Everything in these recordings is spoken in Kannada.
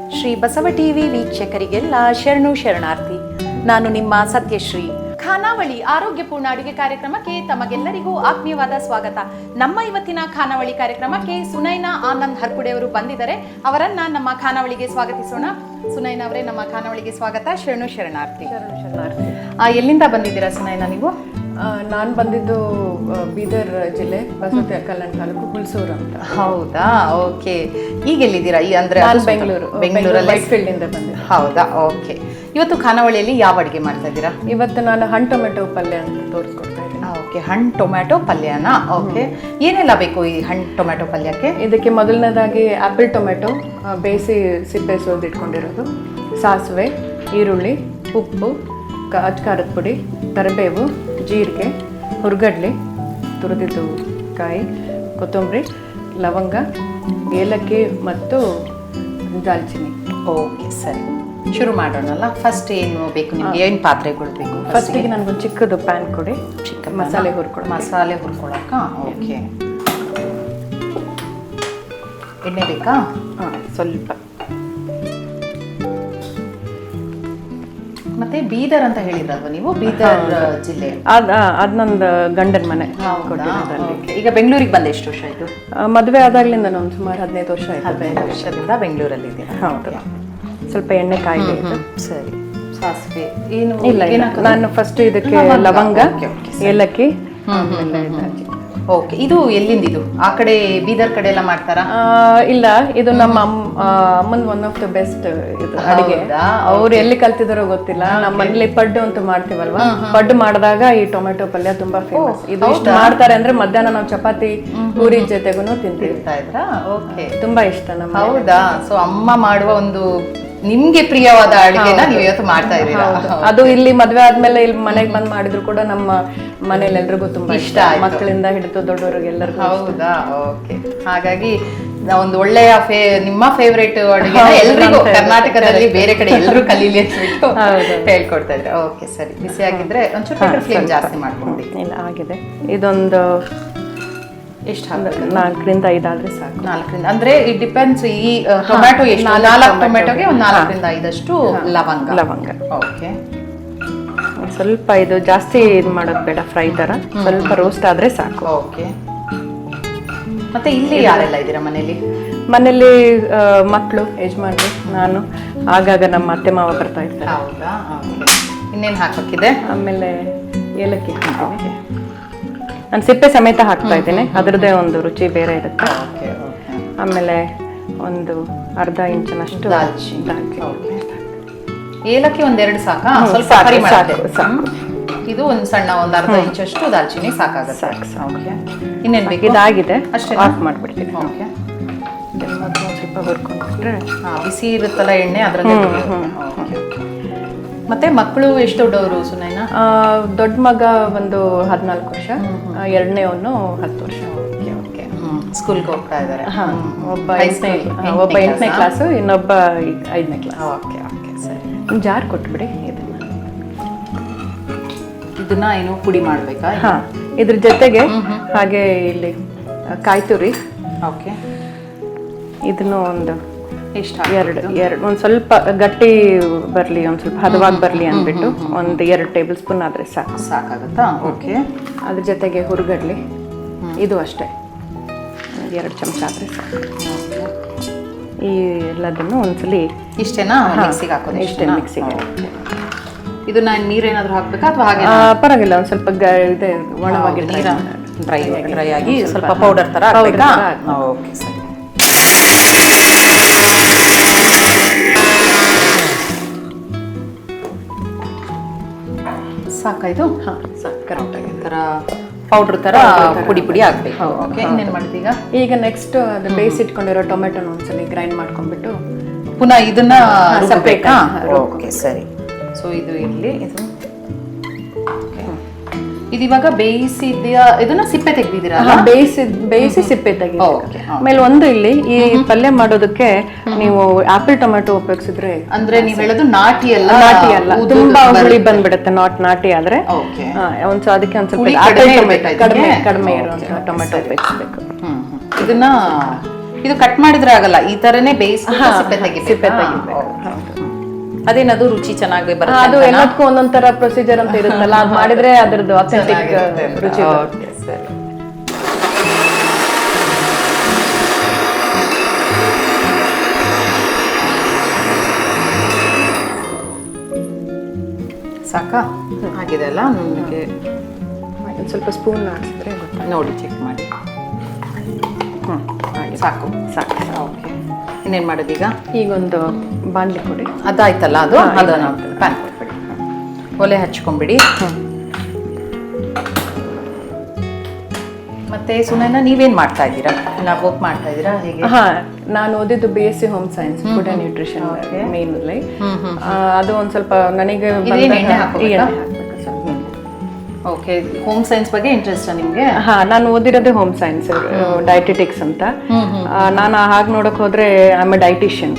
ಶ್ರೀ ಬಸವ ಟಿವಿ ವೀಕ್ಷಕರಿಗೆಲ್ಲ ಶರಣು ಶರಣಾರ್ಥಿ. ನಾನು ನಿಮ್ಮ ಸತ್ಯಶ್ರೀ. ಖಾನಾವಳಿ ಆರೋಗ್ಯಪೂರ್ಣ ಅಡುಗೆ ಕಾರ್ಯಕ್ರಮಕ್ಕೆ ತಮಗೆಲ್ಲರಿಗೂ ಆತ್ಮೀಯವಾದ ಸ್ವಾಗತ. ನಮ್ಮ ಇವತ್ತಿನ ಖಾನಾವಳಿ ಕಾರ್ಯಕ್ರಮಕ್ಕೆ ಸುನೈನಾ ಆನಂದ್ ಹರ್ಕುಡೆ ಅವರು ಬಂದಿದ್ದಾರೆ. ಅವರನ್ನ ನಮ್ಮ ಖಾನಾವಳಿಗೆ ಸ್ವಾಗತಿಸೋಣ. ಸುನೈನಾ ಅವರೇ ನಮ್ಮ ಖಾನಾವಳಿಗೆ ಸ್ವಾಗತ. ಶರಣು ಶರಣಾರ್ಥಿ. ಆ, ಎಲ್ಲಿಂದ ಬಂದಿದ್ದೀರಾ ಸುನೈನಾ ನೀವು? ನಾನು ಬಂದಿದ್ದು ಬೀದರ್ ಜಿಲ್ಲೆ ಬಸವತಿ ಕಲ್ಯಾಣ ತಾಲೂಕು ಹುಲ್ಸೂರು ಅಂತ. ಹೌದಾ? ಓಕೆ. ಈಗ ಎಲ್ಲಿದ್ದೀರಾ ಈ ಅಂದ್ರೆ ಬೆಂಗಳೂರು ಬೆಂಗಳೂರಲ್ಲಿ? ಫೀಲ್ಡ್ ಇಂದ ಬಂದೆ ಹೌದಾ? ಓಕೆ. ಇವತ್ತು ಖಾನಾವಳಿಯಲ್ಲಿ ಯಾವ ಅಡುಗೆ ಮಾಡ್ತಾ ಇದ್ದೀರಾ? ಇವತ್ತು ನಾನು ಹಣ್ಣು ಟೊಮೆಟೊ ಪಲ್ಯ ಅಂತ ತೋರಿಸ್ಕೊಡ್ತಾ ಇದ್ದೀನಿ. ಓಕೆ. ಹಣ್ಣು ಟೊಮ್ಯಾಟೊ ಪಲ್ಯನಾ? ಓಕೆ. ಏನೆಲ್ಲ ಬೇಕು ಈ ಹಣ್ಣು ಟೊಮ್ಯಾಟೊ ಪಲ್ಯಕ್ಕೆ? ಇದಕ್ಕೆ ಮೊದಲನೇದಾಗಿ ಆ್ಯಪಲ್ ಟೊಮೆಟೊ ಬೇಯಿಸಿ ಸಿಪ್ಪೆ ಸೋದು ಇಟ್ಕೊಂಡಿರೋದು. ಸಾಸಿವೆ ಈರುಳ್ಳಿ ಉಪ್ಪು ಖಾರದ ಪುಡಿ ಕರಿಬೇವು ಜೀರಿಗೆ ಹುರ್ಗಡ್ಲೆ ತುರಿದಿದ್ದು ಕಾಯಿ ಕೊತ್ತಂಬರಿ ಲವಂಗ ಏಲಕ್ಕಿ ಮತ್ತು ದಾಲ್ಚಿನ್ನಿ. ಓಕೆ ಸರಿ. ಶುರು ಮಾಡೋಣಲ್ಲ? ಫಸ್ಟ್ ಏನು ಬೇಕು? ನಿಮ್ಗೆ ಏನು ಪಾತ್ರೆಗಳು ಬೇಕು ಫಸ್ಟಿಗೆ ನನಗೊಂದು ಚಿಕ್ಕದು ಪ್ಯಾನ್ ಕೊಡಿ. ಚಿಕ್ಕ ಮಸಾಲೆ ಹುರ್ಕೊಳ್ಳಿ ಮಸಾಲೆ ಹುರ್ಕೊಳಕ್ಕ ಓಕೆ. ಎಣ್ಣೆ ಬೇಕಾ? ಹಾಂ. ಸ್ವಲ್ಪ. ಮತ್ತೆ ಬೀದರ್ ಅಂತ ಹೇಳಿದ್ರಲ್ವಾ ನೀವು? ಬೀದರ್ ಜಿಲ್ಲೆ. ಅದ ಅದು ನಂದು ಗಂಡನ ಮನೆ? ಈಗ ಬೆಂಗಳೂರಿಗೆ ಬಂದ ಎಷ್ಟು ವರ್ಷ ಆಯ್ತು? ಮದುವೆ ಆದಾಗ್ಲಿಂದ ನಾನು ಸುಮಾರು ಹದಿನೈದು ವರ್ಷ ಆಯ್ತು. ಹದಿನೈದು ವರ್ಷದಿಂದ ಬೆಂಗಳೂರಲ್ಲಿ ಇದ್ದೀನಿ ಹೌದು. ಸ್ವಲ್ಪ ಎಣ್ಣೆ ಕಾಯಿಲೆ ಇದೆ ಸರಿ. ಸಾಸಿವೆ ಏನು ಇಲ್ಲ ನಾನು ಫಸ್ಟ್ ಇದಕ್ಕೆ ಲವಂಗ. ಏಲಕ್ಕಿ ಆಮೇಲೆ. ಓಕೆ ಇದು ಎಲ್ಲಿಂದ ಇದು? ಆ ಕಡೆ ಬೀದರ್ ಕಡೆ ಎಲ್ಲ ಮಾಡ್ತಾರಾ? ಇಲ್ಲ ಇದು ನಮ್ಮ ಅಮ್ಮನ್ ಒನ್ ಆಫ್ ದ ಬೆಸ್ಟ್ ಇದು ಅಡಿಗೆ. ಹೌದಾ? ಅವ್ರು ಎಲ್ಲಿ ಕಲ್ತಿದಾರೋ ಗೊತ್ತಿಲ್ಲ. ನಮ್ಮ ಮನೇಲಿ ಪಡ್ಡು ಅಂತ ಮಾಡ್ತೀವಲ್ವಾ? ಪಡ್ಡು ಮಾಡಿದಾಗ ಈ ಟೊಮೆಟೊ ಪಲ್ಯ ತುಂಬಾ ಫೇಮಸ್ ಇದು ಇಷ್ಟ ಮಾಡ್ತಾರೆ ಅಂದ್ರೆ ಮಧ್ಯಾಹ್ನ ನಾವು ಚಪಾತಿ ಪೂರಿ ಜೊತೆಗೂ ತಿಂತಿರ್ತಾ ಇದ್ರಾ? ಓಕೆ ತುಂಬಾ ಇಷ್ಟ ನಮ್ಮ ಹೌದಾ? ಸೊ ಅಮ್ಮ ಮಾಡುವ ಒಂದು ನಿಮ್ಗೆ ಪ್ರಿಯವಾದ ಅಡುಗೆನ ನೀವು ಇವತ್ತು ಮಾಡ್ತಾ ಇದ್ದೀರಾ? ಅದು ಇಲ್ಲಿ ಮದ್ವೆ ಆದ್ಮೇಲೆ ಇಲ್ಲಿ ಮನೆಗೆ ಬಂದ್ ಮಾಡಿದ್ರು ಕೂಡ ನಮ್ಮ ಮನೇಲಿ ಎಲ್ರಿಗೂ ತುಂಬಾ ಇಷ್ಟ ಆಯ್ತು. ಮಕ್ಕಳಿಂದ ಹಿಡಿದು ದೊಡ್ಡವರಿಗೆಲ್ಲರಿಗೂ ಹೌದಾ? ಓಕೆ. ಹಾಗಾಗಿ ಒಂದು ಒಳ್ಳೆಯ ಫೇ ನಿಮ್ಮ ಫೇವ್ರೇಟ್ ಅಡುಗೆ ಎಲ್ಲರಿಗೂ ಕರ್ನಾಟಕದಲ್ಲಿ ಬೇರೆ ಕಡೆ ಎಲ್ಲರೂ ಕಲೀಲಿ ಅಂದ್ಬಿಟ್ಟು ಹೇಳ್ಕೊಡ್ತಾ ಇದ್ರೆ. ಓಕೆ ಸರಿ. ಬಿಸಿ ಆಗಿದ್ರೆ ಒಂಚೂರು ಫ್ಲೇಮ್ ಜಾಸ್ತಿ ಮಾಡ್ಕೊಂಡಿ. ಇಲ್ಲ ಆಗಿದೆ. ಇದೊಂದು ಎಷ್ಟು ಹಾಕ್ಬೇಕು? ನಾಲ್ಕರಿಂದ ಐದಾದ್ರೆ ಸಾಕು. ನಾಲ್ಕರಿಂದ ಅಂದ್ರೆ ಇಟ್ ಡಿಪೆಂಡ್ಸ್ ಈ ಟೊಮ್ಯಾಟೊ ಎಷ್ಟು? ನಾಲ್ಕು ಟೊಮೆಟೊಗೆ ಒಂದು ನಾಲ್ಕರಿಂದ ಐದಷ್ಟು ಲವಂಗ. ಲವಂಗ. ಓಕೆ. ಸ್ವಲ್ಪ ಇದು ಜಾಸ್ತಿ ಇದು ಮಾಡೋದು ಬೇಡ ಫ್ರೈ ತರ. ಸ್ವಲ್ಪ ರೋಸ್ಟ್ ಆದ್ರೆ ಸಾಕು. ಓಕೆ. ಮತ್ತೆ ಇಲ್ಲಿ ಯಾರೆಲ್ಲ ಇದ್ದೀರಾ ಮನೇಲಿ? ಮನೇಲಿ ಮಕ್ಕಳು ಯಜಮಾನ್ರು ನಾನು. ಆಗಾಗ ನಮ್ಮ ಅತ್ತೆ ಮಾವ ಬರ್ತಾ ಇರ್ತಾರೆ. ಹೌದಾ? ಇನ್ನೇನು ಹಾಕೋಕ್ಕಿದೆ ಆಮೇಲೆ ಏಲಕ್ಕಿ ಹಾಕ್ತೀನಿ. ನಾನು ಸಿಪ್ಪೆ ಸಮೇತ ಹಾಕ್ತಾ ಇದ್ದೀನಿ. ಅದರದ್ದೇ ಒಂದು ರುಚಿ ಬೇರೆ ಇರುತ್ತೆ. ಆಮೇಲೆ ಒಂದು ಅರ್ಧ ಇಂಚಿನಷ್ಟು ದಾಲ್ಚಿನ್ನಿ. ಏಲಕ್ಕಿ ಒಂದೆರಡು ಸಾಕ? ಸ್ವಲ್ಪ ಸಾಕು, ಪರಿಮಳ ಇದೆ. ಒಂದು ಸಣ್ಣ ಒಂದು ಅರ್ಧ ಇಂಚಷ್ಟು ದಾಲ್ಚಿನ್ನಿ ಸಾಕಾಗುತ್ತೆ. ಸಾಕು. ಓಕೆ. ಇನ್ನೇನು ಬೇಕು? ಇದಾಗಿದೆ. ಅಷ್ಟೇ ಆಫ್ ಮಾಡ್ಬಿಡ್ತೀನಿ. ಓಕೆ. ಸ್ವಲ್ಪ ಹಾ ಬಿಸಿ ಇರುತ್ತಲ್ಲ ಎಣ್ಣೆ ಅದರಲ್ಲೇ ಮತ್ತೆ ಮಕ್ಕಳು ಎಷ್ಟು ದೊಡ್ಡವರು ಸುನೈನಾ? ದೊಡ್ಡ ಮಗ ಒಂದು ಹದಿನಾಲ್ಕು ವರ್ಷ ಎರಡನೇವನು ಹತ್ತು ವರ್ಷ. ಸ್ಕೂಲ್ಗೆ ಹೋಗ್ತಾ ಇದ್ದಾರೆ. ಒಬ್ಬ ಎಂಟನೇ ಆ, ಒಬ್ಬ ಎಂಟನೇ ಕ್ಲಾಸು? ಇನ್ನೊಬ್ಬ ಐದನೇ ಕ್ಲಾಸ್. ಓಕೆ. ಜಾರ್ ಕೊಟ್ಬಿಡಿ. ಇದನ್ನ ಇದನ್ನ ಏನು ಪುಡಿ ಮಾಡಬೇಕಾ? ಹಾಂ ಇದ್ರ ಜೊತೆಗೆ ಹಾಗೆ ಇಲ್ಲಿ ಕಾಯಿ ತುರಿ ಓಕೆ. ಇದನ್ನು ಒಂದು ಎಷ್ಟು ಎರಡು ಎರಡು ಒಂದು ಸ್ವಲ್ಪ ಗಟ್ಟಿ ಬರಲಿ ಒಂದು ಸ್ವಲ್ಪ ಹದವಾಗಿ ಬರಲಿ ಅಂದ್ಬಿಟ್ಟು ಒಂದು ಎರಡು ಟೇಬಲ್ ಸ್ಪೂನ್ ಆದರೆ ಸಾಕು. ಸಾಕಾಗುತ್ತಾ? ಓಕೆ. ಅದ್ರ ಜೊತೆಗೆ ಹುರುಗಡ್ಲಿ. ಇದು ಅಷ್ಟೇ. ಎರಡು ಚಮಚ ಆದರೆ ಸಾಕು. ಈ ಎಲ್ಲದನ್ನು ಒಂದ್ಸಲಿ ಇಷ್ಟೇನಾ? ಮಿಕ್ಸಿಗೆ ಹಾಕೋದು ಇಷ್ಟೇ ಮಿಕ್ಸಿಗೆ. ಇದು ನಾನು ನೀರೇನಾದರೂ ಹಾಕಬೇಕಾ ಅಥವಾ ಹಾಗೆ ಪರವಾಗಿಲ್ಲ ಒಂದು ಸ್ವಲ್ಪ ಗ ಇದೆ ಒಣವಾಗಿ ಡ್ರೈ ಡ್ರೈ ಆಗಿ ಸ್ವಲ್ಪ ಪೌಡರ್ ತರ ಆಗಬೇಕಾ ಓಕೆ ಸರಿ. ಸಾಕಾಯ್ತು? ಹಾಂ ಸಾಕು ಕರೆಕ್ಟಾಗಿ ಥರ ಪೌಡ್ರ್ ತರ ಪುಡಿ ಪುಡಿ ಹಾಕ್ಬೇಕು. ಓಕೆ ಇನ್ನೇನು ಮಾಡ್ತೀಗ? ಈಗ ನೆಕ್ಸ್ಟ್ ಅದು ಬೇಯಿಸಿಟ್ಕೊಂಡಿರೋ ಟೊಮೆಟೊನ ಒಂದ್ಸಲಿ ಗ್ರೈಂಡ್ ಮಾಡ್ಕೊಂಡ್ಬಿಟ್ಟು ಪುನಃ ಇದನ್ನ ಸಪ್ರೇಟ್ ಓಕೆ ಸರಿ. ಸೊ ಇದು ಇರಲಿ. ಇದು. ಇದು ಇವಾಗ ಬೇಯಿಸಿದ್ಯಾ ಇದನ್ನ ಸಿಪ್ಪೆ ತೆಗ್ದಿದ್ದೀರಾ ಹಾ, ಬೇಯಿಸಿ ಬೇಯಿಸಿ ಸಿಪ್ಪೆ ತೆಗಿ Okay, ಆಮೇಲೆ ಒಂದು ಇಲ್ಲಿ ಈ ಪಲ್ಯ ಮಾಡೋದಕ್ಕೆ ನೀವು ಆಪಲ್ ಟೊಮೆಟೊ ಉಪಯೋಗಿಸಿದ್ರೆ ಅಂದ್ರೆ ನೀವು ಹೇಳೋದು ನಾಟಿ ಅಲ್ಲ ನಾಟಿ ಅಲ್ಲ. ತುಂಬಾ ಹುಳಿ ಬಂದ್ಬಿಡುತ್ತೆ ನಾಟ್ ನಾಟಿ ಆದ್ರೆ. ಓಕೆ. ಒಂದ್ ಅದಕ್ಕೆ ಒಂದ್ ಸ್ವಲ್ಪ ಹುಳಿ apple ಕಡಿಮೆ ಕಡಿಮೆ ಇದಕ್ಕೆ? ಕಡಿಮೆ Okay, ಇರುವಂತ okay, ಟೊಮೆಟೊ ಉಪಯೋಗಿಸ್ಬೇಕು. ಇದನ್ನ ಇದು ಕಟ್ ಮಾಡಿದ್ರೆ ಆಗಲ್ಲ ಈ ತರನೇ ಬೇಯಿಸಿ ಸಿಪ್ಪೆ ತೆಗಿಬೇಕು. ಸಿಪ್ಪೆ ತೆಗಿಬೇಕು. ಅದೇನದು ರುಚಿ ಚೆನ್ನಾಗಿ ಅದು ಬರುತ್ತೆ ಎಲ್ಲದಕ್ಕೂ ಒಂದೊಂದ್ ತರ ಪ್ರೊಸೀಜರ್ ಅಂತ ಇರುತ್ತಲ್ಲ ಅದು ಮಾಡಿದ್ರೆ ಅದ್ರದ್ದು ಅಥೆಂಟಿಕ್ ರುಚಿ. ಸರಿ. ಸಾಕಾ? ಆಗಿದೆ ಅಲ್ಲ? ನಮಗೆ ಒಂದ್ ಸ್ವಲ್ಪ ಸ್ಪೂನ್ ಹಾಕಿದ್ರೆ ನೋಡಿ ಚೆಕ್ ಮಾಡಿ. ಹ್ಞೂ ಸಾಕು ಸಾಕು. ಓಕೆ. ಇನ್ನೇನು ಮಾಡೋದೀಗ ಈಗೊಂದು ಬಾಣಲಿ ಕೊಡಿ ಅದಾಯ್ತಲ್ಲ ಅದು? ಅದನ್ನು ಪ್ಯಾನ್ ಕೊಟ್ಬಿಡಿ. ಒಲೆ ಹಚ್ಕೊಂಬಿಡಿ. ಮತ್ತೆ ಸುನೈನ ನೀವೇನ್ ಮಾಡ್ತಾ ಇದ್ದೀರಾ? ನಾವು ವರ್ಕ್ ಮಾಡ್ತಾ ಇದ್ದೀರಾ? ಹೇಗೆ? ಹಾ ನಾನು ಓದಿದ್ದು B S C home science food and nutrition main ಅಲ್ಲಿ ಅದು ಒಂದು ಸ್ವಲ್ಪ ನನಗೆ ಓಕೆ ಹೋಮ್ ಸೈನ್ಸ್ ಬಗ್ಗೆ ಇಂಟ್ರೆಸ್ಟ್ ನಿಮ್ಗೆ? ಹಾ ನಾನು ಓದಿರೋದೇ ಹೋಮ್. ಸೈನ್ಸ್ ಡೈಟಿಟಿಕ್ಸ್ ಅಂತ. ನಾನು ಹಾಗೆ ನೋಡಕ್ ಹೋದ್ರೆ ಐ ಎ ಡೈಟಿಷಿಯನ್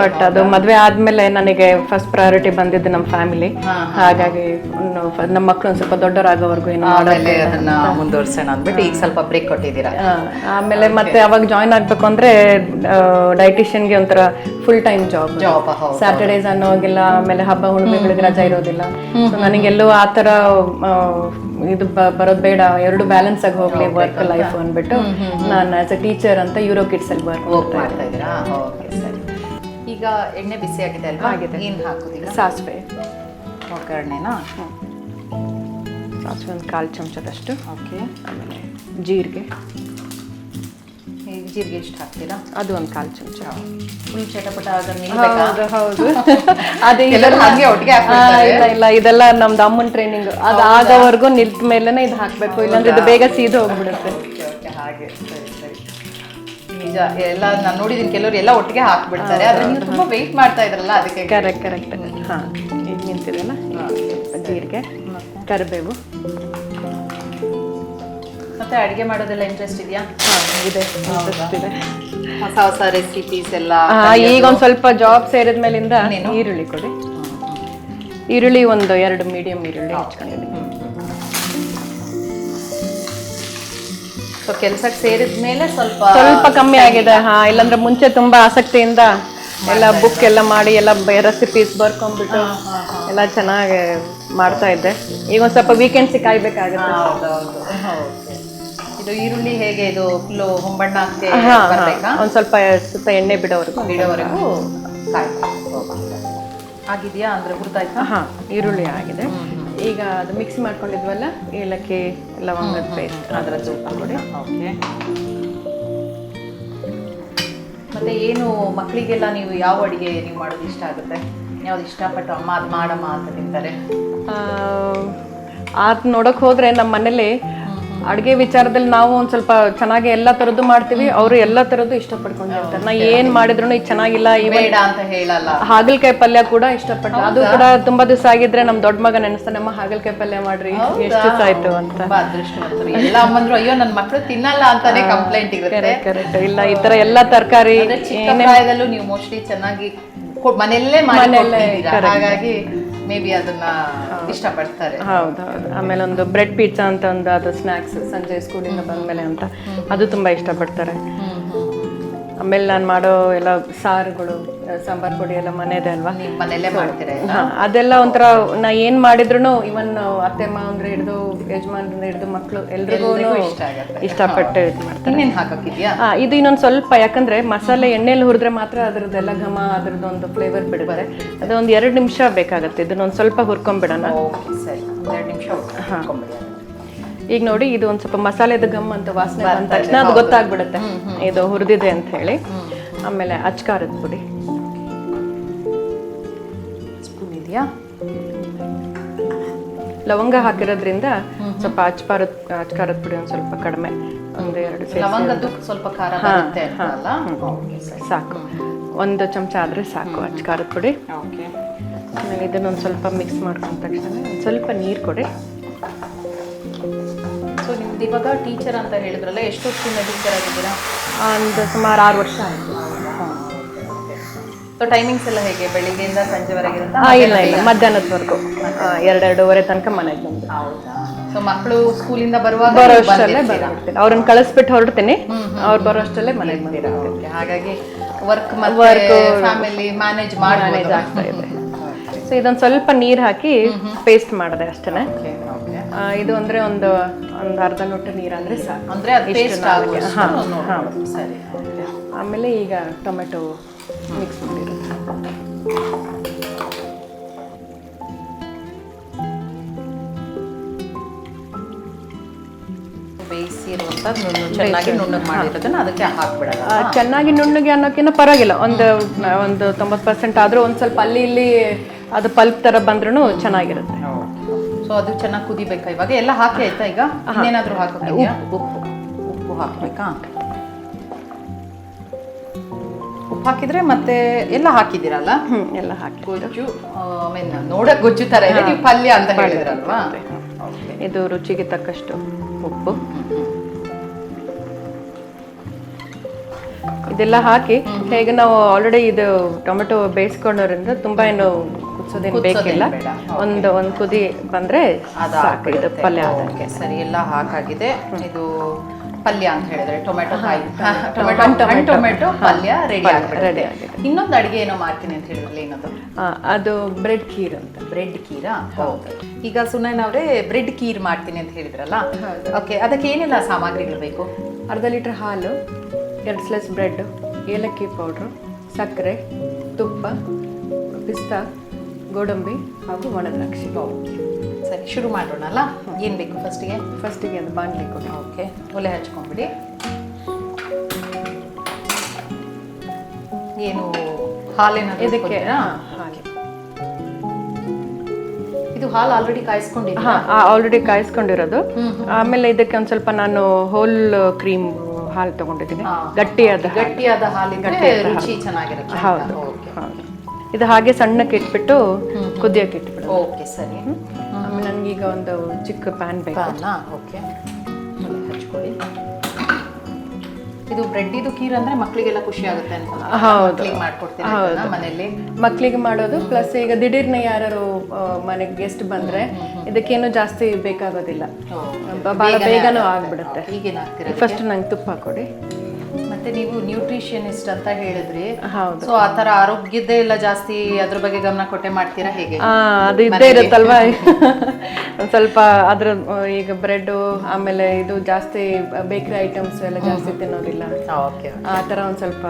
ಬಟ್ ಅದು ಮದುವೆ ಆದ್ಮೇಲೆ ನನಗೆ ಫಸ್ಟ್ ಪ್ರಯಾರಿಟಿ ಬಂದಿದ್ದು ನಮ್ಮ ಫ್ಯಾಮಿಲಿ ಹಾಗಾಗಿ ನಮ್ಮ ಮಕ್ಕಳು ಒಂದ್ ಸ್ವಲ್ಪ ದೊಡ್ಡವರಾಗೋವರೆಗೂ ಏನೋ ಆಮೇಲೆ ಅದನ್ನ ಮುಂದುವರ್ಸೋಣ ಅಂದ್ಬಿಟ್ಟು ಈಗ ಸ್ವಲ್ಪ ಬ್ರೇಕ್ ಕೊಟ್ಟಿದ್ದೀರಾ? ಆಮೇಲೆ ಮತ್ತೆ ಅವಾಗ ಜಾಯ್ನ್ ಆಗ್ಬೇಕು ಅಂದ್ರೆ ಡೈಟಿಷಿಯನ್ಗೆ ಒಂಥರ full time job job Saturdays ಅನ್ನೋಗಿಲ್ಲ ಆಮೇಲೆ ಹಬ್ಬ ಹುಣ್ಣಿಮೆಗಳಿಗೆ ರಜಾ ಇರೋದಿಲ್ಲ. ಸೊ ನನಗೆಲ್ಲೋ ಆ ಥರ ಇದು ಬರೋದು ಬೇಡ ಎರಡು ಬ್ಯಾಲೆನ್ಸ್ ಆಗಿ ಹೋಗ್ಲಿ ವರ್ಕ್ ಲೈಫ್ ಅಂದ್ಬಿಟ್ಟು ನಾನು ಆಸ್ ಅ ಟೀಚರ್ ಅಂತ ಯೂರೋ ಕಿಡ್ಸ್ ಅಲ್ಲಿ ವರ್ಕ್ ಮಾಡ್ತಾ ಇದ್ದೀರಾ? ಓಕೆ ಸರಿ. ಈಗ ಎಣ್ಣೆ ಬಿಸಿ ಆಗಿದೆ ಅಲ್ವಾ? ಆಗಿದೆ. ಏನು ಹಾಕೋದಿಲ್ಲ ಸಾಸಿವೆ. ಒಗ್ಗರಣೆನಾ? ಸಾಸಿವೆ ಒಂದು ಕಾಲು ಚಮಚದಷ್ಟು. ಓಕೆ ಆಮೇಲೆ ಜೀರಿಗೆ. ಜೀರಿಗೆ ಎಷ್ಟು ಹಾಕ್ತೀರಾ? ಅದು ಒಂದು ಕಾಲು ಚಮಚ. ಫುಲ್ ಚಟಪಟ? ಹೌದು ಹೌದು. ಅದೇ ಹಾಗೆ ಒಟ್ಟಿಗೆ ಇಲ್ಲ ಇಲ್ಲ ಇದೆಲ್ಲ ನಮ್ದು ಅಮ್ಮನ ಟ್ರೈನಿಂಗ್ ಅದು ಆಗೋವರೆಗೂ ನಿಲ್ತ ಮೇಲೇ ಇದು ಹಾಕ್ಬೇಕು ಇಲ್ಲಾಂದ್ರೆ ಇದು ಬೇಗ ಸೀದು ಹೋಗ್ಬಿಡುತ್ತೆ. ಹಾಗೆ ಸರಿ ಸರಿ. ನಿಜ ಎಲ್ಲ ನಾನು ನೋಡಿದ್ದೀನಿ ಕೆಲವರು ಎಲ್ಲ ಒಟ್ಟಿಗೆ ಹಾಕ್ಬಿಡ್ತಾರೆ. ಆದ್ರೆ ನೀವು ತುಂಬಾ ವೆಯ್ಟ್ ಮಾಡ್ತಾ ಇದ್ರಲ್ಲ ಅದಕ್ಕೆ ಕರೆಕ್ಟ್ ಕರೆಕ್ಟ್ ಹಾ ಈಗ ನಿಂತಿದೆಲ್ಲ ಜೀರಿಗೆ ಕರಿಬೇವು. ಮತ್ತೆ ಅಡಿಗೆ ಮಾಡೋದೆಲ್ಲ ಇಂಟ್ರೆಸ್ಟ್ ಇದೆಯಾ? ಇದೆ. interest ಇದೆ. ಹೊಸ ಹೊಸ ರೆಸಿಪೀಸ್ ಎಲ್ಲ ಆ, ಈಗ ಒಂದ್ ಸ್ವಲ್ಪ ಜಾಬ್ ಸೇರಿದ ಮೇಲಿಂದ ಈರುಳ್ಳಿ ಕೊಡಿ. ಈರುಳ್ಳಿ ಒಂದು ಎರಡು ಮೀಡಿಯಂ ಈರುಳ್ಳಿ ಹಚ್ಕೊಂಡಿದ್ದೀನಿ ಸೊ ಕೆಲ್ಸಕ್ಕೆ ಸೇರಿದ ಮೇಲೆ ಸ್ವಲ್ಪ ಸ್ವಲ್ಪ ಕಮ್ಮಿ ಆಗಿದೆ. ಹಾ ಇಲ್ಲಾಂದ್ರೆ ಮುಂಚೆ ತುಂಬಾ ಆಸಕ್ತಿಯಿಂದ ಎಲ್ಲ ಬುಕ್ ಎಲ್ಲ ಮಾಡಿ ಎಲ್ಲ ರೆಸಿಪೀಸ್ ಬರ್ಕೊಂಡ್ಬಿಟ್ಟು ಎಲ್ಲ ಚೆನ್ನಾಗಿ ಮಾಡ್ತಾ ಇದ್ದೆ. ಈಗ ಒಂದ್ ಸ್ವಲ್ಪ ವೀಕೆಂಡ್ಸ್ ಕಾಯ್ಬೇಕಾಗುತ್ತೆ. ಇದು ಈರುಳ್ಳಿ ಹೇಗೆ ಇದು ಫುಲ್ಲು ಹೊಂಬಣ್ಣ ಹಾಕಿ ಒಂದು ಸ್ವಲ್ಪ ಸ್ವಲ್ಪ ಎಣ್ಣೆ ಬಿಡೋವರೆಗೂ ಬಿಡೋವರೆಗೂ ಆಗಿದೆಯಾ ಅಂದ್ರೆ ಹುರಿದಾಯ್ತಾ? ಹಾ ಈರುಳ್ಳಿ ಆಗಿದೆ. ಈಗ ಅದು ಮಿಕ್ಸ್ ಮಾಡ್ಕೊಂಡಿದ್ವಲ್ಲ ಏಲಕ್ಕಿ ಲವಂಗದ ಪೇಸ್ಟ್ ಅದರ ಸ್ವಲ್ಪ ಕೊಡಿ ಓಕೆ. ಮತ್ತೆ ಏನು ಮಕ್ಕಳಿಗೆಲ್ಲ ನೀವು ಯಾವ ಅಡಿಗೆ ನೀವು ಮಾಡೋದು ಇಷ್ಟ ಆಗುತ್ತೆ? ಯಾವ್ದು ಇಷ್ಟಪಟ್ಟು ಅಮ್ಮ ಅದು ಮಾಡಮ್ಮ ಅಂತ ತಿಂತಾರೆ? ಅದ್ ನೋಡಕ್ ಹೋದ್ರೆ ನಮ್ಮ ಮನೇಲಿ ಅಡುಗೆ ವಿಚಾರದಲ್ಲಿ ನಾವು ಒಂದು ಸ್ವಲ್ಪ ಚೆನ್ನಾಗಿ ಎಲ್ಲ ಥರದ್ದು ಮಾಡ್ತೀವಿ ಅವರು ಎಲ್ಲ ತರದ್ದು ಇಷ್ಟಪಡ್ಕೊಂಡಿರ್ತಾರೆ. ನಾ ಏನು ಮಾಡಿದ್ರು ಇದು ಚೆನ್ನಾಗಿಲ್ಲ ಈ ಬೇಡ ಅಂತ ಹೇಳಲ್ಲ. ಹಾಗಲಕಾಯಿ ಪಲ್ಯ ಕೂಡ ಇಷ್ಟಪಟ್ಟು ಅದು ಕೂಡ ತುಂಬಾ ದಿವಸ ಆಗಿದ್ರೆ ನಮ್ಮ ದೊಡ್ಡ ಮಗ ನೆನೆಸ್ತಾನೆ ನಮ್ಮ ಹಾಗಲಕಾಯಿ ಪಲ್ಯ ಮಾಡ್ರಿ ಎಷ್ಟು ದಿವಸ ಆಯ್ತು ಅಂತ. ಅದೃಷ್ಟವಂತರು. ಎಲ್ಲ ಅಮ್ಮಂದ್ರು ಅಯ್ಯೋ ನನ್ನ ಮಕ್ಕಳು ತಿನ್ನಲ್ಲ ಅಂತಾನೆ ಕಂಪ್ಲೇಂಟ್ ಇರುತ್ತೆ. ಕರೆಕ್ಟ್ ಇಲ್ಲ ಈ ತರ ಎಲ್ಲ ತರಕಾರಿ ಚಿಕ್ಕ ಪ್ರಾಯದಲ್ಲೂ ನೀವು ಮೋಸ್ಟ್ಲಿ ಚೆನ್ನಾಗಿ ಮನೆಯಲ್ಲೇ ಮಾಡಿ ಹಾಗಾಗಿ ಮೇ ಬಿ ಅದನ್ನ ಇಷ್ಟಪಡ್ತಾರೆ. ಹೌದು ಹೌದು. ಆಮೇಲೆ ಒಂದು ಬ್ರೆಡ್ ಪಿಜ್ಜಾ ಅಂತ ಒಂದು ಅದು ಸ್ನ್ಯಾಕ್ಸ್ ಸಂಜೆ ಸ್ಕೂಲಿಂದ ಬಂದ್ಮೇಲೆ ಅಂತ. ಅದು ತುಂಬಾ ಇಷ್ಟಪಡ್ತಾರೆ. ಆಮೇಲೆ ನಾನು ಮಾಡೋ ಎಲ್ಲ ಸಾರುಗಳು ಸಾಂಬಾರ್ ಪುಡಿ ಎಲ್ಲ ಮನೆಯದೇ ಅಲ್ವಾ? ನೀವು ಮನೆಯಲ್ಲೇ ಮಾಡ್ತೀರಾ ಹಾ, ಅದೆಲ್ಲ ಒಂಥರ ನಾ ಏನು ಮಾಡಿದ್ರು ಇವನ್ ಅತ್ತೆ ಮಾವಂದ್ರೆ ಹಿಡಿದು ಯಜಮಾನ್ರಿಂದ ಹಿಡಿದು ಮಕ್ಕಳು ಎಲ್ರಿಗೂ ಇಷ್ಟ ಆಗತ್ತೆ. ಇಷ್ಟಪಟ್ಟು ಇದು ಮಾಡ್ತಾರೆ ಇನ್ನೇನ್ ಆ, ಇದು ಇನ್ನೊಂದು ಸ್ವಲ್ಪ ಯಾಕಂದ್ರೆ ಮಸಾಲೆ ಎಣ್ಣೆಲಿ ಹುರಿದ್ರೆ ಮಾತ್ರ ಅದ್ರದ್ದೆಲ್ಲ ಘಮ ಅದ್ರದ್ದು ಒಂದು ಫ್ಲೇವರ್ ಬಿಡುತ್ತೆ. ಅದೊಂದು ಎರಡು ನಿಮಿಷ ಬೇಕಾಗುತ್ತೆ ಇದನ್ನೊಂದು ಸ್ವಲ್ಪ ಹುರ್ಕೊಂಬಿಡೋಣ. ಓಕೆ ಸರಿ. ಒಂದೆರಡು ನಿಮಿಷ ಹಾಕೊಂಬಿಡಿ ಈಗ ನೋಡಿ ಇದು ಒಂದು ಸ್ವಲ್ಪ ಮಸಾಲೆದ ಗಮ್ ಅಂತ ವಾಸನೆ ಬಂದ ತಕ್ಷಣ ಅದು ಗೊತ್ತಾಗ್ಬಿಡುತ್ತೆ. ಇದು ಹುರಿದಿದೆ ಅಂತ ಹೇಳಿ. ಆಮೇಲೆ ಅಚ್ಕಾರದ ಪುಡಿ. ಸ್ಪೂನ್ ಇದೆಯಾ? ಲವಂಗ ಹಾಕಿರೋದ್ರಿಂದ ಸ್ವಲ್ಪ ಅಚ್ಕಾರದ ಅಚ್ಕಾರದ ಪುಡಿ ಒಂದು ಸ್ವಲ್ಪ ಕಡಿಮೆ. ಒಂದು ಎರಡು ಲವಂಗದ್ದು ಸ್ವಲ್ಪ ಖಾರ ಬರುತ್ತೆ ಸಾಕು. ಒಂದು ಚಮಚ ಆದ್ರೆ ಸಾಕು ಅಚ್ಕಾರದ ಪುಡಿ. ಆಮೇಲೆ ಇದನ್ನೊಂದು ಸ್ವಲ್ಪ ಮಿಕ್ಸ್ ಮಾಡ್ಕೊಂಡ ತಕ್ಷಣ ಸ್ವಲ್ಪ ನೀರು ಕೊಡಿ. ಸೊ ಇವಾಗ ಟೀಚರ್ ಅಂತ ಹೇಳಿದ್ರಲ್ಲ ಎಷ್ಟು ವರ್ಷದಿಂದ ಟೀಚರ್ ಆಗಿದ್ದೀರಾ? ಒಂದು ಸುಮಾರು ಆರು ವರ್ಷ ಆಯಿತು. ಸೊ ಟೈಮಿಂಗ್ಸ್ ಎಲ್ಲ ಹೇಗೆ? ಬೆಳಿಗ್ಗೆಯಿಂದ ಸಂಜೆವರೆಗೆ ಇರುತ್ತಾ ಇಲ್ಲ ಇಲ್ಲ ಮಧ್ಯಾಹ್ನದವರೆಗೂ. ಎರಡೆರಡೂವರೆ ತನಕ ಮನೆಗೆ ಬಂದು. ಹೌದಾ? ಸೊ ಮಕ್ಕಳು ಸ್ಕೂಲಿಂದ ಬರುವಾಗ ಬರೋ ಅಷ್ಟರಲ್ಲೇ ಅಷ್ಟಲ್ಲೇ ಅವ್ರನ್ನ ಕಳಿಸ್ಬಿಟ್ಟು ಹೊರಡ್ತೀನಿ. ಅವ್ರು ಬರೋ ಅಷ್ಟಲ್ಲೇ ಮನೆಗೆ ಬಂದಿರ ಹಾಗಾಗಿ work work family manage manage ಮಾಡ್ಬೋದು. ಆಗ್ತಾ ಇದೆ. ಸೊ ಇದೊಂದು ಸ್ವಲ್ಪ ನೀರು ಹಾಕಿ ಪೇಸ್ಟ್ ಮಾಡಿದೆ ಅಷ್ಟೇ. ಇದು ಅಂದ್ರೆ ಒಂದು ಒಂದು ಅರ್ಧ ಲೋಟ ನೀರ ಅಂದ್ರೆ ಸಾಕು. ಅಂದ್ರೆ ಆಗುವಷ್ಟು ಹಾ, ಸರಿ ಆಮೇಲೆ ಈಗ ಟೊಮೆಟೊ ಮಿಕ್ಸ್ ಮಾಡಿರೋದು. ಬೇಯಿಸಿರುವಂತ ಚೆನ್ನಾಗಿ ನುಣ್ಣಗೆ ಮಾಡಿರೋದನ್ನ ಅದಕ್ಕೆ ಹಾಕ್ಬಿಡಲ್ಲ ಚೆನ್ನಾಗಿ ನುಣ್ಣಗೆ ಅನ್ನೋಕ್ಕಿಂತ ಪರವಾಗಿಲ್ಲ. ಒಂದು ಒಂದು ತೊಂಬತ್ತು ಪರ್ಸೆಂಟ್ ಆದ್ರೂ ಒಂದು ಸ್ವಲ್ಪ ಅಲ್ಲಿ ಇಲ್ಲಿ ಅದು ಪಲ್ಪ್ ತರ ಬಂದ್ರೂ ಚೆನ್ನಾಗಿರುತ್ತೆ. ಸೊ ಅದು ಚೆನ್ನಾಗಿ ಕುದಿಬೇಕಾ? ಇವಾಗ ಎಲ್ಲ ಹಾಕಿ ಆಯ್ತಾ ಈಗ? ಇನ್ನೇನಾದ್ರೂ ಹಾಕೋಕ್ಕಿದೆಯಾ ಉಪ್ಪು ಉಪ್ಪು ಹಾಕಬೇಕಾ? ಉಪ್ಪು ಹಾಕಿದ್ರೆ ಮತ್ತೆ ಎಲ್ಲ ಹಾಕಿದಿರಲ್ಲ ಎಲ್ಲ ಹಾಕಿ ಗೊಜ್ಜು ಮೀನ್ ನೋಡಕ್ ಗೊಜ್ಜು ತರ ಇದೆ ನೀವು ಪಲ್ಯ ಅಂತ ಹೇಳಿದ್ರಲ್ವಾ? ಇದು ರುಚಿಗೆ ತಕ್ಕಷ್ಟು ಉಪ್ಪು. ಇದೆಲ್ಲ ಹಾಕಿ ಹೇಗೆ ನಾವು ಆಲ್ರೆಡಿ ಇದು ಟೊಮೆಟೊ ಬೇಯಿಸ್ಕೊಂಡೋರಿಂದ ತುಂಬಾ ಏನು ಕುದಿಸೋದೇನು ಬೇಕಿಲ್ಲ. ಒಂದು ಒಂದು ಕುದಿ ಬಂದ್ರೆ ಸಾಕು. ಇದು ಪಲ್ಯ ಅದಕ್ಕೆ ಸರಿ ಎಲ್ಲ ಹಾಕಾಗಿದೆ. ಇದು ಪಲ್ಯ ಅಂತ ಹೇಳಿದ್ರೆ ಟೊಮೆಟೊ ಕಾಯಿ. Tomato tomato. ಪಲ್ಯ ರೆಡಿ ರೆಡಿ ಆಗಿದೆ. ಇನ್ನೊಂದು ಅಡುಗೆ ಏನೋ ಮಾಡ್ತೀನಿ ಅಂತ ಹೇಳಿದ್ರಲ್ಲ ಏನದು? ಅದು ಬ್ರೆಡ್ ಖೀರ್ ಅಂತ. ಬ್ರೆಡ್ ಕೀರಾ ಹೌದು. ಈಗ ಸುಮ್ಮನೆ ಅವರೇ ಬ್ರೆಡ್ ಖೀರ್ ಮಾಡ್ತೀನಿ ಅಂತ ಹೇಳಿದ್ರಲ್ಲ? ಓಕೆ ಅದಕ್ಕೆ ಏನೆಲ್ಲ ಸಾಮಗ್ರಿಗಳು ಬೇಕು? ಅರ್ಧ ಲೀಟರ್ ಹಾಲು ಎರಡು ಸ್ಲೈಸ್ ಬ್ರೆಡ್ ಏಲಕ್ಕಿ ಪೌಡ್ರು ಸಕ್ಕರೆ ತುಪ್ಪ ಪಿಸ್ತಾ ಗೋಡಂಬಿ ಹಾಗೂ ಒಣದ್ರಾಕ್ಷಿ ಸರಿ ಶುರು ಮಾಡೋಣ ಅಲ್ಲ? ಏನು ಬೇಕು ಫಸ್ಟಿಗೆ ಫಸ್ಟಿಗೆ ಅದು ಬಾಣಲಿ ಕೊಡಿ. ಓಕೆ ಒಲೆ ಹಚ್ಕೊಂಬಿಡಿ ಏನು ಹಾಲಿನ ಇದಕ್ಕೆ ಇದು ಹಾಲು ಆಲ್ರೆಡಿ ಕಾಯಿಸ್ಕೊಂಡಿದ್ದೀರಾ? ಹಾಂ ಆಲ್ರೆಡಿ ಕಾಯಿಸ್ಕೊಂಡಿರೋದು. ಆಮೇಲೆ ಇದಕ್ಕೆ ಒಂದು ಸ್ವಲ್ಪ ನಾನು ಹೋಲ್ ಕ್ರೀಮ್ ಹಾಲು ತಗೊಂಡಿದ್ದೀನಿ. ಗಟ್ಟಿಯಾದ. ಗಟ್ಟಿಯಾದ ರುಚಿ ಚೆನ್ನಾಗಿರುತ್ತೆ ಹೌದು ಇದು ಹಾಗೆ ಸಣ್ಣಕ್ಕೆ ಇಟ್ಬಿಟ್ಟು ಕುದಿಯೋಕೆ ಇಟ್ಬಿಡು ಓಕೆ ಸರಿ. ಆಮೇಲೆ ನನಗೀಗ ಒಂದು ಚಿಕ್ಕ ಪ್ಯಾನ್ ಬೇಕು. ಓಕೆ. ಹಚ್ಕೊಳ್ಳಿ. ಇದು ಬ್ರೆಡ್ ಇದು ಕೀರ್ ಅಂದ್ರೆ ಮಕ್ಕಳಿಗೆಲ್ಲ ಖುಷಿ ಆಗುತ್ತೆ ಅಂತ ಹೌದು. ಮಕ್ಕಳಿಗೆ ಮಾಡ್ಕೊಡ್ತೀರಾ ಮನೆಯಲ್ಲಿ? ಮಕ್ಕಳಿಗೆ ಮಾಡೋದು ಪ್ಲಸ್ ಈಗ ದಿಢೀರ್ನ ಯಾರು ಮನೆಗೆ ಗೆಸ್ಟ್ ಬಂದ್ರೆ ಇದಕ್ಕೇನು ಜಾಸ್ತಿ ಬೇಕಾಗೋದಿಲ್ಲ. ಬಹಳ ಬೇಗನೂ ಆಗ್ಬಿಡುತ್ತೆ. ಫಸ್ಟ್ ನಂಗೆ ತುಪ್ಪ ಕೊಡಿ. ಮತ್ತೆ ನೀವು ನ್ಯೂಟ್ರಿಷನಿಸ್ಟ್ ಅಂತ ಹೇಳಿದ್ರಿ. ಹೌದು. ಸೊ ಆ ತರ ಆರೋಗ್ಯದ್ದೇ ಎಲ್ಲ ಜಾಸ್ತಿ ಅದ್ರ ಬಗ್ಗೆ ಗಮನ ಕೊಟ್ಟೆ ಮಾಡ್ತೀರಾ ಹೇಗೆ? ಅದು ಇದ್ದೇ ಇರುತ್ತಲ್ವಾ? ಸ್ವಲ್ಪ ಅದ್ರ ಈಗ ಬ್ರೆಡ್ ಆಮೇಲೆ ಇದು ಜಾಸ್ತಿ ಬೇಕರಿ ಐಟಮ್ಸ್ ಎಲ್ಲ ಜಾಸ್ತಿ ತಿನ್ನೋದಿಲ್ಲ. ಆ ತರ ಒಂದ್ ಸ್ವಲ್ಪ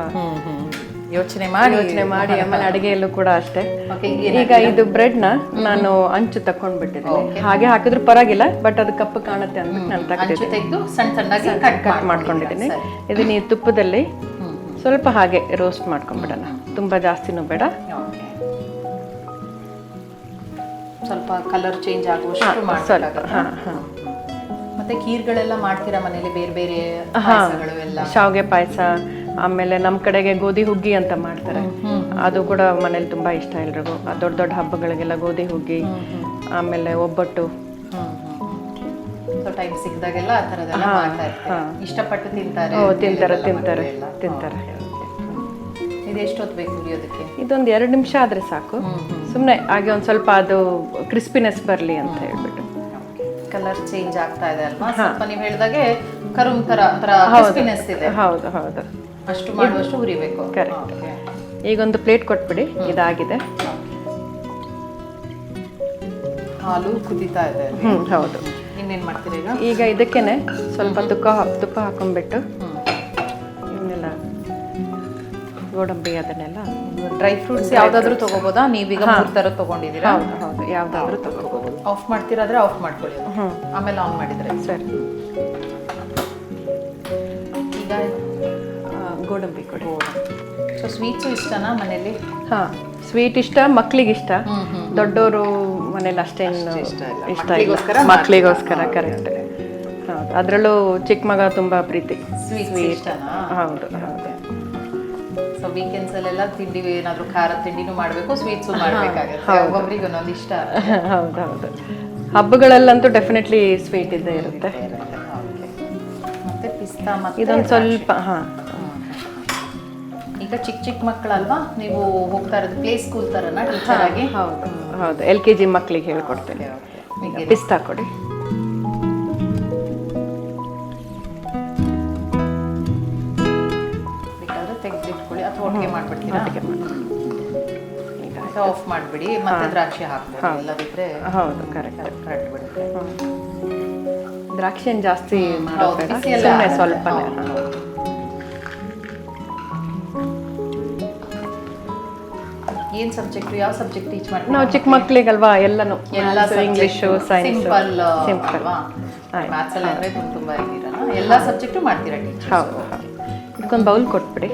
ಯೋಚನೆ ಮಾಡಿ ಯೋಚನೆ ಮಾಡಿ ಆಮೇಲೆ ಅಡುಗೆಯಲ್ಲೂ ಕೂಡ ಅಷ್ಟೇ. ಈಗ ಇದು ಬ್ರೆಡ್ನ ನಾನು ಅಂಚು ತಕೊಂಡ್ಬಿಟ್ಟಿದ್ದೀನಿ ಹಾಗೆ ಹಾಕಿದ್ರು ಪರವಾಗಿಲ್ಲ ಬಟ್ ಅದು ಕಪ್ಪು ಕಾಣುತ್ತೆ ಅಂದ್ಬಿಟ್ಟು ನಾನು ತೆಗೆದು ಸಣ್ಣ ಸಣ್ಣದಾಗಿ ಕಟ್ ಕಟ್ ಮಾಡ್ಕೊಂಡಿದ್ದೀನಿ. ಇದನ್ನ ಈ ತುಪ್ಪದಲ್ಲಿ ಸ್ವಲ್ಪ ಹಾಗೆ ರೋಸ್ಟ್ ಮಾಡ್ಕೊಂಡ್ಬಿಡೋಣ. ತುಂಬಾ ಜಾಸ್ತಿನೂ ಬೇಡ. ಸ್ವಲ್ಪ ಕಲರ್ ಚೇಂಜ್ ಆಗುವಷ್ಟು ಸ್ವಲ್ಪ ಮಾಡ್ಬೇಕಾಗತ್ತಾ? ಹಾ ಹಾ. ಮತ್ತೆ ಖೀರ್ಗಳೆಲ್ಲ ಮಾಡ್ತೀರಾ ಮನೇಲಿ? ಬೇರೆ ಬೇರೆ ಶಾವ್ಗೆ ಪಾಯಸ ಆಮೇಲೆ ನಮ್ಮ ಕಡೆಗೆ ಗೋಧಿ ಹುಗ್ಗಿ ಅಂತ ಮಾಡ್ತಾರೆ. ಅದು ಕೂಡ ಮನೇಲಿ ತುಂಬಾ ಇಷ್ಟ ಎಲ್ರಿಗೂ. ಆ ದೊಡ್ಡ ದೊಡ್ಡ ಹಬ್ಬಗಳಿಗೆಲ್ಲ ಗೋಧಿ ಹುಗ್ಗಿ ಆಮೇಲೆ ಒಬ್ಬಟ್ಟು. ಟೈಮ್ ಸಿಕ್ಕಿದಾಗೆಲ್ಲ ಆ ಥರದೆಲ್ಲ ಮಾಡ್ತಾ ಇರ್ತೀರಾ. ಇಷ್ಟಪಟ್ಟು ತಿಂತಾರೆ ಓ ತಿಂತಾರೆ ತಿಂತಾರೆ. ತಿಂತಾರೆ. ಇದೆಷ್ಟೊತ್ತು ಬೇಕು ಹುರಿಯೋದಕ್ಕೆ ಇದೊಂದು ಎರಡು ನಿಮಿಷ ಆದ್ರೆ ಸಾಕು. ಸುಮ್ಮನೆ ಹಾಗೆ ಒಂದು ಸ್ವಲ್ಪ ಅದು ಕ್ರಿಸ್ಪಿನೆಸ್ ಬರಲಿ ಅಂತ ಹೇಳ್ಬಿಟ್ಟು. ಕಲರ್ ಚೇಂಜ್ ಆಗ್ತಾ ಇದೆ ಅಲ್ವಾ? ಸ್ವಲ್ಪ ನೀವು ಹೇಳಿದಾಗೆ ಕರುಮ್ ತರ ತರ ಕ್ರಿಸ್ಪಿನೆಸ್ ಇದೆ. ಹೌದು ಹೌದು. ಅಷ್ಟು ಮಾಡುವಷ್ಟು ಹುರಿಬೇಕು. ಕರೆಕ್ಟ್. ಈಗ ಒಂದು ಪ್ಲೇಟ್ ಕೊಟ್ಬಿಡಿ ಇದಾಗಿದೆ. ಹಾಲು ಕುದೀತಾ ಇದೆ. ಹೌದು. ಇನ್ನೇನು ಮಾಡ್ತೀರಾ ಈಗ? ಈಗ ಇದಕ್ಕೇನೆ ಸ್ವಲ್ಪ ತುಪ್ಪ ತುಪ್ಪ ಹಾಕೊಂಡ್ಬಿಟ್ಟು ಇವನ್ನೆಲ್ಲ ಗೋಡಂಬಿ ಅದನ್ನೆಲ್ಲ ಡ್ರೈ ಫ್ರೂಟ್ಸ್ ಯಾವ್ದಾದ್ರು ತಗೋಬೋದಾ? ನೀವೀಗ ಮೂರು ಥರ ತಗೊಂಡಿದ್ದೀರಾ? ಹೌದು ಹೌದು. ಯಾವ್ದಾದ್ರು ತಗೋಬಹುದು ಆಫ್ ಮಾಡ್ತೀರಾದ್ರೆ ಆಫ್ ಮಾಡ್ಕೊಳ್ಳಿ. ಆಮೇಲೆ ಆನ್ ಮಾಡಿದ್ರೆ. ಸರಿ. ಕೊಡಿ ಸೊ ಸ್ವೀಟ್ಸು ಇಷ್ಟನಾ ಮನೇಲಿ? ಹಾ ಸ್ವೀಟ್ ಇಷ್ಟ ಮಕ್ಳಿಗೆ ಇಷ್ಟ. ದೊಡ್ಡವರು ಮನೇಲಿ ಅಷ್ಟೇನು ಇಷ್ಟ ಇಲ್ಲ. ಮಕ್ಕಳಿಗೋಸ್ಕರ ಕರೆಕ್ಟ್ ಹೌದು. ಅದರಲ್ಲೂ ಚಿಕ್ಕ ಮಗ ತುಂಬಾ ಪ್ರೀತಿ. ಸ್ವೀಟ್ಸ್ ಇಷ್ಟನಾ? ಹೌದು ಹೌದು. ಸೊ ವೀಕೆಂಡ್ಸ್ ಅಲ್ಲೆಲ್ಲ ತಿಂಡಿ ಏನಾದರೂ ಖಾರ ತಿಂಡಿನೂ ಮಾಡಬೇಕು ಸ್ವೀಟ್ಸು ಮಾಡಬೇಕಾಗುತ್ತೆ. ಒಬ್ಬೊಬ್ರಿಗೆ ಒಂದೊಂದು ಇಷ್ಟ ಹೌದು ಹೌದು. ಹಬ್ಬಗಳಲ್ಲಂತೂ ಡೆಫಿನೆಟ್ಲಿ ಸ್ವೀಟ್ ಇದ್ದೇ ಇರುತ್ತೆ. ಮತ್ತೆ ಪಿಸ್ತಾ ಇದೊಂದು ಸ್ವಲ್ಪ ಹಾ. ಈಗ ಚಿಕ್ಕ ಚಿಕ್ಕ ಮಕ್ಕಳಲ್ವಾ? ನೀವು ಹೋಗ್ತಾ ಇರೋದು ಪ್ಲೇ ಸ್ಕೂಲ್ ಥರನ ಟೀಚರ್ ಆಗಿ? ಹೌದು ಹೌದು. ಎಲ್ ಕೆ ಜಿ ಮಕ್ಕಳಿಗೆ ಹೇಳ್ಕೊಡ್ತೇನೆ. ಪಿಸ್ತಾ ಕೊಡಿ. ಬೇಕಾದ್ರೆ ತೆಗೆದಿಟ್ಕೊಳ್ಳಿ. ಅಥವಾ ಒಟ್ಟಿಗೆ ಮಾಡಿಬಿಡ್ತೀನಿ ಒಟ್ಟಿಗೆ ಮಾಡಿಬಿಡಿ ಆಫ್ ಮಾಡಿಬಿಡಿ. ಮತ್ತೆ ದ್ರಾಕ್ಷಿ ಹಾಕ್ಬೋದು. ಇಲ್ಲದಿದ್ರೆ ಹೌದು ಕರೆಕ್ಟ್ ಕರೆಕ್ಟ್ ಬಿಡುತ್ತೆ ದ್ರಾಕ್ಷಿಯನ್ನು ಜಾಸ್ತಿ ಮಾಡೋದು ಸ್ವಲ್ಪ ಏನ್ ಸಬ್ಜೆಕ್ಟ್ ಯಾವ ಸಬ್ಜೆಕ್ಟ್ ಟೀಚ್ ಮಾಡ್ತೀವಿ ನಾವು ಚಿಕ್ಕ ಮಕ್ಳಿಗಲ್ವಾ ಎಲ್ಲನೂ. ಎಲ್ಲ ಇಂಗ್ಲಿಷ್ ಸೈನ್ಸ್ ಸಿಂಪಲ್. ಮ್ಯಾಥ್ಸ್ ಅಲ್ಲಿ ಅಂದ್ರೆ ತುಂಬ ತುಂಬಾ ಇದ್ದೀರಲ್ಲ ಎಲ್ಲಾ ಸಬ್ಜೆಕ್ಟು ಮಾಡ್ತೀರಾ ಟೀಚರ್ ಹೌದು ಇದಕ್ಕೊಂದು ಬೌಲ್ ಕೊಟ್ಬಿಡಿ.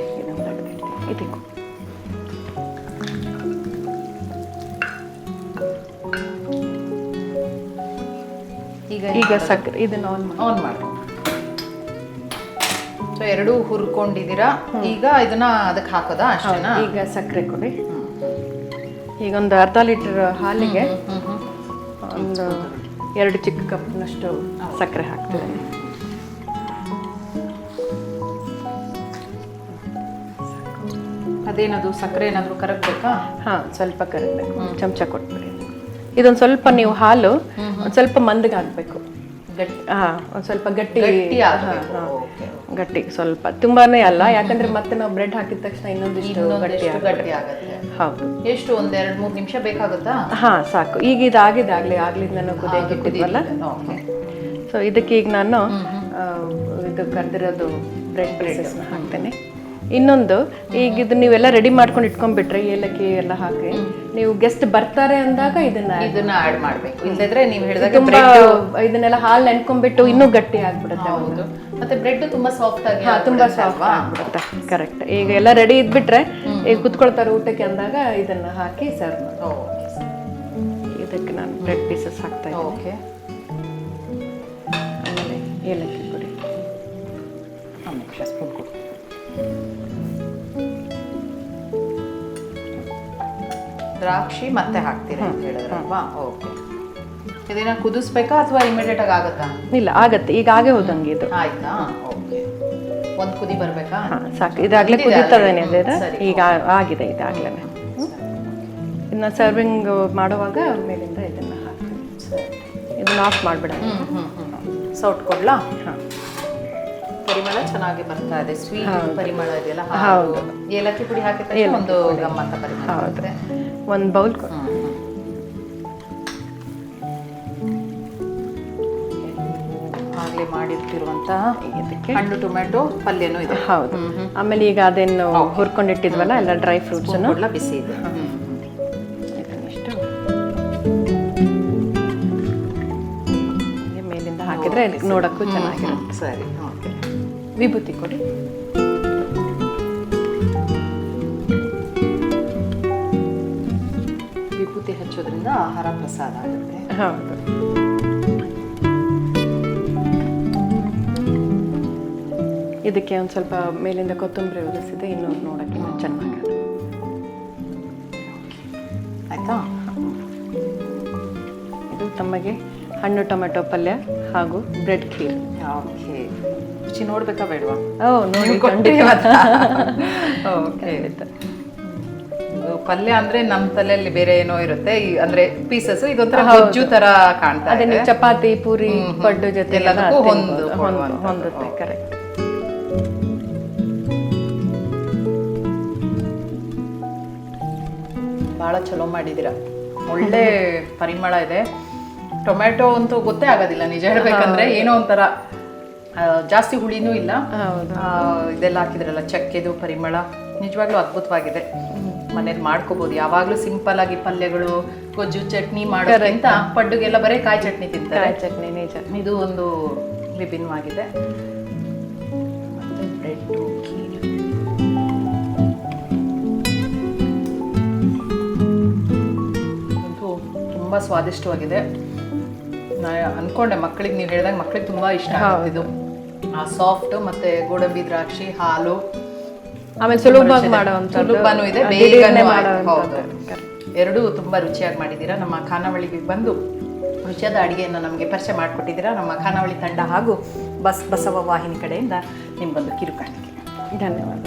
ಇದಕ್ಕೂ. ಈಗ ಈಗ ಸಕ್ಕರೆ ಇದನ್ನ ಆನ್ ಆನ್ ಮಾಡಿ. ಸೊ ಎರಡೂ ಹುರ್ಕೊಂಡಿದ್ದೀರಾ? ಈಗ ಇದನ್ನ ಅದಕ್ಕೆ ಹಾಕೋದಾ ಅಷ್ಟೇನಾ? ಈಗ ಸಕ್ಕರೆ ಕೊಡಿ. ಈಗ ಒಂದು ಅರ್ಧ ಲೀಟರ್ ಹಾಲಿಗೆ ಒಂದು ಎರಡು ಚಿಕ್ಕ ಕಪ್ನಷ್ಟು ಸಕ್ಕರೆ ಹಾಕ್ತೇವೆ ಅದೇನದು ಸಕ್ಕರೆ ಏನಾದರೂ ಕರಗಬೇಕಾ? ಹಾಂ ಸ್ವಲ್ಪ ಕರಗಬೇಕು. ಚಮಚ ಕೊಟ್ಬಿಡಿ. ಇದೊಂದು ಸ್ವಲ್ಪ ನೀವು ಹಾಲು ಒಂದು ಸ್ವಲ್ಪ ಮಂದಗಾಗಬೇಕು ಹಾಕಬೇಕು ಗಟ್ಟಿ. ಹಾಂ ಒಂದು ಸ್ವಲ್ಪ ಗಟ್ಟಿ ಗಟ್ಟಿ ಹಾಂ. ಹಾ. ಗಟ್ಟಿ ಸ್ವಲ್ಪ. ತುಂಬಾನೇ ಅಲ್ಲ ಯಾಕಂದ್ರೆ ಮತ್ತೆ ನಾವು ಬ್ರೆಡ್ ಹಾಕಿದ ತಕ್ಷಣ ಇನ್ನೊಂದಿಷ್ಟು ಗಟ್ಟಿ ಆಗುತ್ತೆ. ಗಟ್ಟಿ ಆಗುತ್ತೆ. ಹೌದು. ಎಷ್ಟು ಒಂದ್ ಎರಡ್ ಮೂರು ನಿಮಿಷ ಬೇಕಾಗುತ್ತಾ? ಹಾ ಸಾಕು. ಈಗ ಇದಾಗಿದೆ ಆಗ್ಲಿ ಆಗ್ಲಿಂದ ನಾನು ಕುದಿಯಕ್ಕೆ ಇಟ್ಟಿದ್ವಲ್ಲ ಸೊ ಇದಕ್ಕೆ ಈಗ ನಾನು ಇದು ಕರೆದಿರೋದು ಬ್ರೆಡ್ ಬ್ರೆಡ್ ಹಾಕ್ತೇನೆ. ಇನ್ನೊಂದು ಈಗ ಇದು ನೀವೆಲ್ಲ ರೆಡಿ ಮಾಡ್ಕೊಂಡು ಇಟ್ಕೊಂಡ್ಬಿಟ್ರೆ ಏಲಕ್ಕಿ ಎಲ್ಲ ಹಾಕಿ. ನೀವು ಗೆಸ್ಟ್ ಬರ್ತಾರೆ ಅಂದಾಗ ಇದನ್ನ ಇದನ್ನ ಆಡ್ ಮಾಡ್ಬೇಕು. ಇಲ್ಲದ್ರೆ ನೀವು ಹೇಳಿದಾಗ ತುಂಬಾ ಇದನ್ನೆಲ್ಲ ಹಾಲು ನೆನ್ಕೊಂಡ್ಬಿಟ್ಟು ಇನ್ನೂ ಗಟ್ಟಿ ಆಗ್ಬಿಡುತ್ತೆ ಹೌದು. ಮತ್ತೆ ಬ್ರೆಡ್ ತುಂಬಾ ಸಾಫ್ಟ್ ಆಗಿ ಹಾ ತುಂಬಾ ಸಾಫ್ಟ್ ಆಗ್ಬಿಡುತ್ತೆ. ಕರೆಕ್ಟ್ ಈಗ ಎಲ್ಲ ರೆಡಿ ಇದ್ಬಿಟ್ರೆ ಈಗ ಕುತ್ಕೊಳ್ತಾರೆ ಊಟಕ್ಕೆ ಅಂದಾಗ ಇದನ್ನ ಹಾಕಿ ಸರ್ವ್ ಮಾಡಿ ಇದಕ್ಕೆ ನಾನು ಬ್ರೆಡ್ ಪೀಸಸ್ ಹಾಕ್ತಾ ಇದ್ದೀನಿ. ಓಕೆ ಆಮೇಲೆ ಏಲಕ್ಕಿ ಪುಡಿ. ಆಮೇಲೆ ಸ್ಪೂನ್ ಕೊಡು. ದ್ರಾಕ್ಷಿ ಮತ್ತೆ ಹಾಕ್ತೀರಾ ಅಂತ ಹೇಳಿದ್ರಲ್ವಾ? ಓಕೆ ಇದನ್ನ ಕುದಿಸ್ಬೇಕಾ ಅಥವಾ ಇಮಿಡಿಯೇಟ್ ಆಗಿ ಆಗುತ್ತಾ? ಇಲ್ಲ ಆಗತ್ತೆ. ಈಗ ಆಗೇ ಹೋದಂಗೆ ಇದು. ಆಯ್ತಾ? ಓಕೆ ಒಂದು ಕುದಿ ಬರಬೇಕಾ? ಹಾ ಸಾಕು. ಇದಾಗಲೇ ಕುದೀತದೇನೆ ಇದು. ಈಗ ಆಗಿದೆ ಇದಾಗಲೇ ಇನ್ನು ಸರ್ವಿಂಗ್ ಮಾಡುವಾಗ ಮೇಲಿಂದ ಇದನ್ನ ಹಾಕ್ತೀನಿ. ಇದನ್ನ ಆಫ್ ಮಾಡ್ಬಿಡೋಣ. ಸೌಟ್ ಕೊಡ್ಲಾ ಹಾಂ. ಪರಿಮಳ ಚೆನ್ನಾಗಿ ಬರ್ತಾ ಇದೆ. ಸ್ವೀಟ್. ಪರಿಮಳ ಇದೆಯಲ್ಲ ಹೌದು. ಏಲಕ್ಕಿ ಪುಡಿ ಹಾಕಿದ ತಕ್ಷಣ ಒಂದು ಗಮ್ಮತ್ತ ಪರಿಮಳ ಹೌದು. ಒಂದು ಬೌಲ್ ಆಗಲೇ ಇದಕ್ಕೆ ಹಣ್ಣು ಟೊಮೆಟೊ ಪಲ್ಯನೂ ಇದೆ. ಹೌದು. ಆಮೇಲೆ ಈಗ ಅದೇನು ಹುರ್ಕೊಂಡಿಟ್ಟಿದ್ವಲ್ಲ ಎಲ್ಲ ಡ್ರೈ ಫ್ರೂಟ್ಸ್ ಎಲ್ಲ ಬಿಸಿ ಇದೆ. ಮೇಲಿಂದ ಹಾಕಿದ್ರೆ ನೋಡಕ್ಕೂ ಚೆನ್ನಾಗಿರುತ್ತೆ. ಸರಿ. ವಿಭೂತಿ ಕೊಡಿ. ವಿಭೂತಿ ಹಚ್ಚೋದ್ರಿಂದ ಆಹಾರ ಪ್ರಸಾದ ಆಗುತ್ತೆ. ಹೌದು. ಇದಕ್ಕೆ ಒಂದು ಸ್ವಲ್ಪ ಮೇಲಿಂದ ಕೊತ್ತಂಬರಿ ಉದಿಸಿದೆ ಇನ್ನೂ ನೋಡೋಕ್ಕೆ ಚೆನ್ನಾಗಿ ಆಯಿತಾ? ಇದು ತಮಗೆ ಹಣ್ಣು ಟೊಮೆಟೊ ಪಲ್ಯ ಹಾಗೂ ಬ್ರೆಡ್ ಖೀರ್. ಓಕೆ ರುಚಿ ನೋಡ್ಬೇಕಾ ಬೇಡವಾ? ಓ ನೋಡಿ ಓಕೆ ಪಲ್ಯ ಅಂದ್ರೆ ನಮ್ಮ ತಲೆಯಲ್ಲಿ ಬೇರೆ ಏನೋ ಇರುತ್ತೆ. ಈ ಅಂದ್ರೆ ಪೀಸಸ್ ಇದೊಂಥರ ಗೊಜ್ಜು ತರ ಕಾಣ್ತಾ ಇದೆ. ಚಪಾತಿ ಪೂರಿ ಪಡ್ಡು ಜೊತೆ ಎಲ್ಲ ಎಲ್ಲದಕ್ಕೂ. ಹೊಂದುತ್ತೆ ಕರೆಕ್ಟ್ ಭಾಳ ಚಲೋ ಮಾಡಿದ್ದೀರಾ. ಒಳ್ಳೆ ಪರಿಮಳ ಇದೆ. ಟೊಮೆಟೊ ಅಂತೂ ಗೊತ್ತೇ ಆಗೋದಿಲ್ಲ ನಿಜ ಹೇಳ್ಬೇಕಂದ್ರೆ. ಏನೋ ಒಂಥರ ಜಾಸ್ತಿ ಹುಳಿನೂ ಇಲ್ಲ. ಇದೆಲ್ಲ ಹಾಕಿದ್ರಲ್ಲ ಚಕ್ಕೆದು ಪರಿಮಳ ನಿಜವಾಗ್ಲೂ ಅದ್ಭುತವಾಗಿದೆ. ಮನೇಲಿ ಮಾಡ್ಕೋಬಹುದು ಯಾವಾಗ್ಲೂ ಸಿಂಪಲ್ ಆಗಿ ಪಲ್ಯಗಳು ಗೊಜ್ಜು ಚಟ್ನಿ ಮಾಡೋದ್ರಿಂದ ಪಡ್ಡುಗೆಲ್ಲ ಬರೀ ಕಾಯಿ ಚಟ್ನಿ ತಿಂತಾರೆ. ಕಾಯಿ ಚಟ್ನಿ ನಿಜ. ಇದು ಒಂದು ವಿಭಿನ್ನವಾಗಿದೆ. ತುಂಬಾ ಸ್ವಾದಿಷ್ಟವಾಗಿದೆ. ನಾ ಅನ್ಕೊಂಡೆ ಮಕ್ಕಳಿಗೆ ನೀವು ಹೇಳಿದಾಗ ಮಕ್ಕಳಿಗೆ ತುಂಬಾ ಇಷ್ಟ ಆಗುತ್ತೆ ಇದು. ಸಾಫ್ಟ್ ಮತ್ತೆ ಗೋಡಂಬಿ ದ್ರಾಕ್ಷಿ ಹಾಲು. ಆಮೇಲೆ ಸುಲಭವಾಗಿ ಸುಲಭನೂ ಇದೆ. ಬೇಗನೆ. ಹೌದು. ಎರಡೂ ತುಂಬ ರುಚಿಯಾಗಿ ಮಾಡಿದ್ದೀರಾ. ನಮ್ಮ ಖಾನಾವಳಿಗೆ ಬಂದು ರುಚಿಯಾದ ಅಡುಗೆಯನ್ನು ನಮಗೆ ಪರಿಚಯ ಮಾಡಿಕೊಟ್ಟಿದ್ದೀರಾ. ನಮ್ಮ ಖಾನಾವಳಿ ತಂಡ ಹಾಗೂ ಬಸ್ ಬಸವ ವಾಹಿನಿ ಕಡೆಯಿಂದ ನಿಮ್ಗೊಂದು ಕಿರುಕಾಣಿಕೆ. ಧನ್ಯವಾದ